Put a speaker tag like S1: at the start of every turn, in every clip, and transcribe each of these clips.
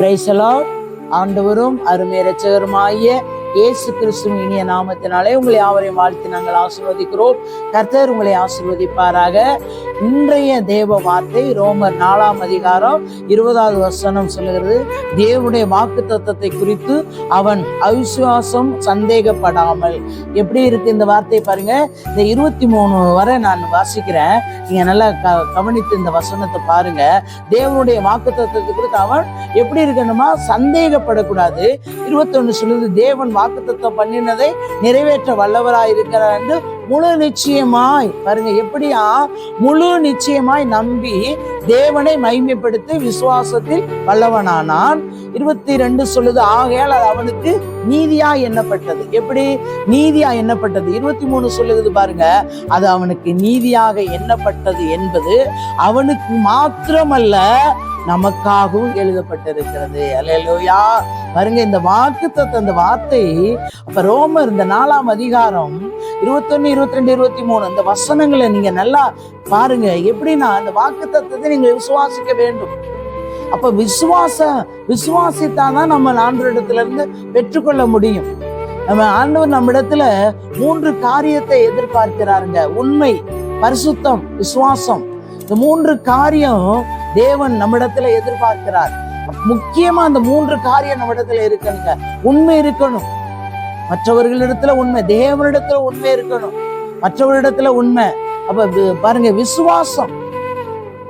S1: பிரைசலாட் ஆண்டவரும் அருமை ரச்சகருமாகிய இயேசு கிறிஸ்துவின் இனிய நாமத்தினாலே உங்களை யாவரையும் வாழ்த்து நாங்கள் ஆசீர்வதிக்கிறோம். கர்த்தர் உங்களை ஆசீர்வதிப்பாராக. இன்றைய தேவ வார்த்தை ரோமர் நாலாம் அதிகாரம் இருபதாவது வசனம் சொல்லுகிறது. தேவனுடைய வாக்கு தத்துவத்தை குறித்து அவன் அவிசுவாசம் சந்தேகப்படாமல். எப்படி இருக்கு இந்த வார்த்தையை பாருங்க. இந்த இருபத்தி மூணு வரை நான் வாசிக்கிறேன். நீங்க நல்லா க கவனித்து இந்த வசனத்தை பாருங்க. தேவனுடைய வாக்கு தத்துவத்தை குறித்து அவன் எப்படி இருக்கணுமா? சந்தேகப்படக்கூடாது. இருபத்தொன்னு சொல்லுது தேவன் வாக்குத்தத்தம் பண்ணினதை நிறைவேற்ற வல்லவராய் இருக்கிறார் என்று முழு நிச்சயமாய் பாருங்க எப்படியா? முழு நிச்சயமாய் நம்பி தேவனை மைமைப்படுத்தி விசுவாசத்தில் வல்லவனானான். இருபத்தி ரெண்டு சொல்லுது ஆகையால் அது அவனுக்கு நீதியா எண்ணப்பட்டது. எப்படி? நீதியா எண்ணப்பட்டது. இருபத்தி மூணு சொல்லுது பாருங்க அது அவனுக்கு நீதியாக எண்ணப்பட்டது என்பது அவனுக்கு மாத்திரமல்ல நமக்காகவும் எழுதப்பட்டிருக்கிறது. அலையலோயா பாருங்க இந்த வாக்கு அந்த வார்த்தை அப்ப ரோமர் இந்த நாலாம் அதிகாரம் இருபத்தொன்னு இருபத்தி ரெண்டு இருபத்தி மூணு இந்த வசனங்களை நீங்க நல்லா பாருங்க. எப்படின்னா அந்த வாக்கு தத்துவத்தை நீங்க விசுவாசிக்க வேண்டும். அப்ப விசுவாச விசுவாசித்தாதான் நம்ம ஆண்டவரிடத்துல இருந்து பெற்றுக்கொள்ள முடியும். நம்ம ஆண்டவர் நம்ம இடத்துல மூன்று காரியத்தை எதிர்பார்க்கிறாருங்க. உண்மை பரிசுத்தம் விசுவாசம். இந்த மூன்று காரியம் தேவன் நம்மிடத்துல எதிர்பார்க்கிறார். முக்கியமா அந்த மூன்று காரியம் நம்மிடத்துல இருக்கணுங்க. உண்மை இருக்கணும். மற்றவர்களிடத்துல உண்மை தேவனிடத்துல உண்மை இருக்கணும். மற்றவரிடத்துல உண்மை. அப்ப வி- பாருங்க விசுவாசம்.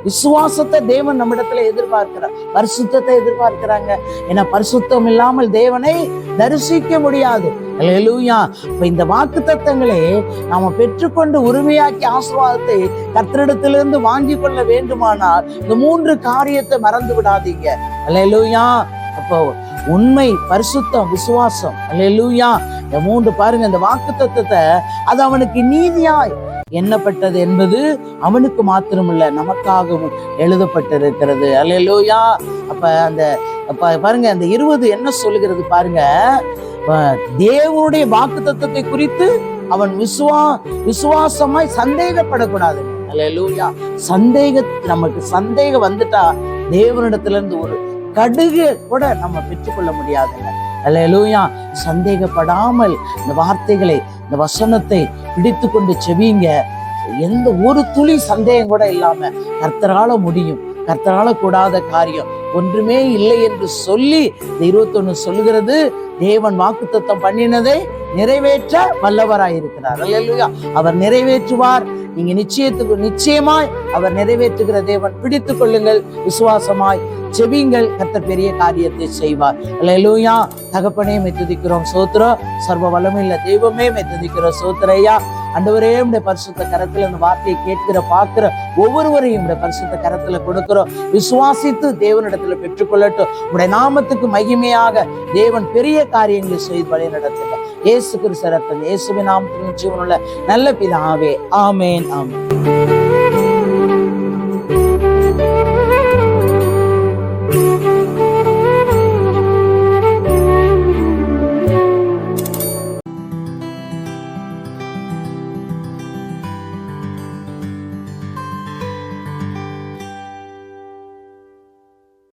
S1: விசுவாசத்தை தேவன் நம்மிடத்துல எதிர்பார்க்கிறார். பரிசுத்தத்தை எதிர்பார்க்கிறாங்க. ஏன்னா பரிசுத்தம் இல்லாமல் தேவனை தரிசிக்க முடியாது. அல்லேலூயா இப்ப இந்த வாக்கு தத்தங்களை நாம பெற்றுக்கொண்டு உரிமையாக்கி ஆசீர்வாதத்தை கர்த்தரிடத்திலிருந்து வாங்கி கொள்ள வேண்டுமானால் இந்த மூன்று காரியத்தை மறந்து விடாதீங்க. அல்லேலூயா அப்போ உண்மை பரிசுத்தம் விசுவாசம். அல்லேலூயா இந்த மூன்று பாருங்க இந்த வாக்கு தத்துவத்தை அது அவனுக்கு நீதியாய் எண்ணப்பட்டது என்பது அவனுக்கு மாத்திரமில்ல நமக்காகவும் எழுதப்பட்டிருக்கிறது. அல்லேலூயா அப்ப அந்த பாருங்க அந்த இருபது என்ன சொல்லுகிறது பாருங்க தேவனுடைய வாக்கு தத்துவத்தை குறித்து அவன் விசுவா விசுவாசமாய் சந்தேகப்படக்கூடாது. அல்லேலூயா. சந்தேக நமக்கு சந்தேகம் வந்துட்டா தேவனிடத்துல இருந்து ஒரு கடுகு கூட நம்ம பெற்றுக்கொள்ள முடியாதுங்க அல்லேலூயா. சந்தேகப்படாமல் இந்த வார்த்தைகளை இந்த வசனத்தை பிடித்து கொண்டு செவிங்க எந்த ஒரு துளி சந்தேகம் கூட இல்லாம கர்த்தரால முடியும். கர்த்தனால கூடாத காரியம். ஒன்றுமே இல்லை என்று சொல்லி இந்த இருபத்தொன்னு சொல்லுகிறது. தேவன் வாக்குத்தத்தம் பண்ணினதை நிறைவேற்ற வல்லவராயிருக்கிறார் அல்லேலூயா. அவர் நிறைவேற்றுவார். நீங்க நிச்சயத்துக்கு நிச்சயமாய் அவர் நிறைவேற்றுகிற தேவன் பிடித்து கொள்ளுங்கள் விசுவாசமாய் செவிங்கள் கத்த பெரிய காரியத்தை செய்வார். அல்லேலூயா. தகப்பனே மெத்துதிக்கிறோம் சோத்திரம் சர்வ வல்லமையுள்ள தெய்வமே மெத்துதிக்கிறோம் சோத்திரையா. அண்டவரே உடைய பரிசுத்த கரத்தில் அந்த வார்த்தையை கேட்கிற பார்க்கிற ஒவ்வொருவரையும் உடைய பரிசுத்த கரத்தில் கொடுக்கிறோம். விசுவாசித்து தேவனிடத்தில் பெற்றுக்கொள்ளட்டும். உடைய நாமத்துக்கு மகிமையாக தேவன் பெரிய காரியங்களை செய்து வழி நடத்துங்க. இயேசு கிறிஸ்தரத்தன் இயேசுவின் நாமத்தின் ஜீவனுள்ள நல்ல பிதாவே. ஆமேன் ஆமேன்.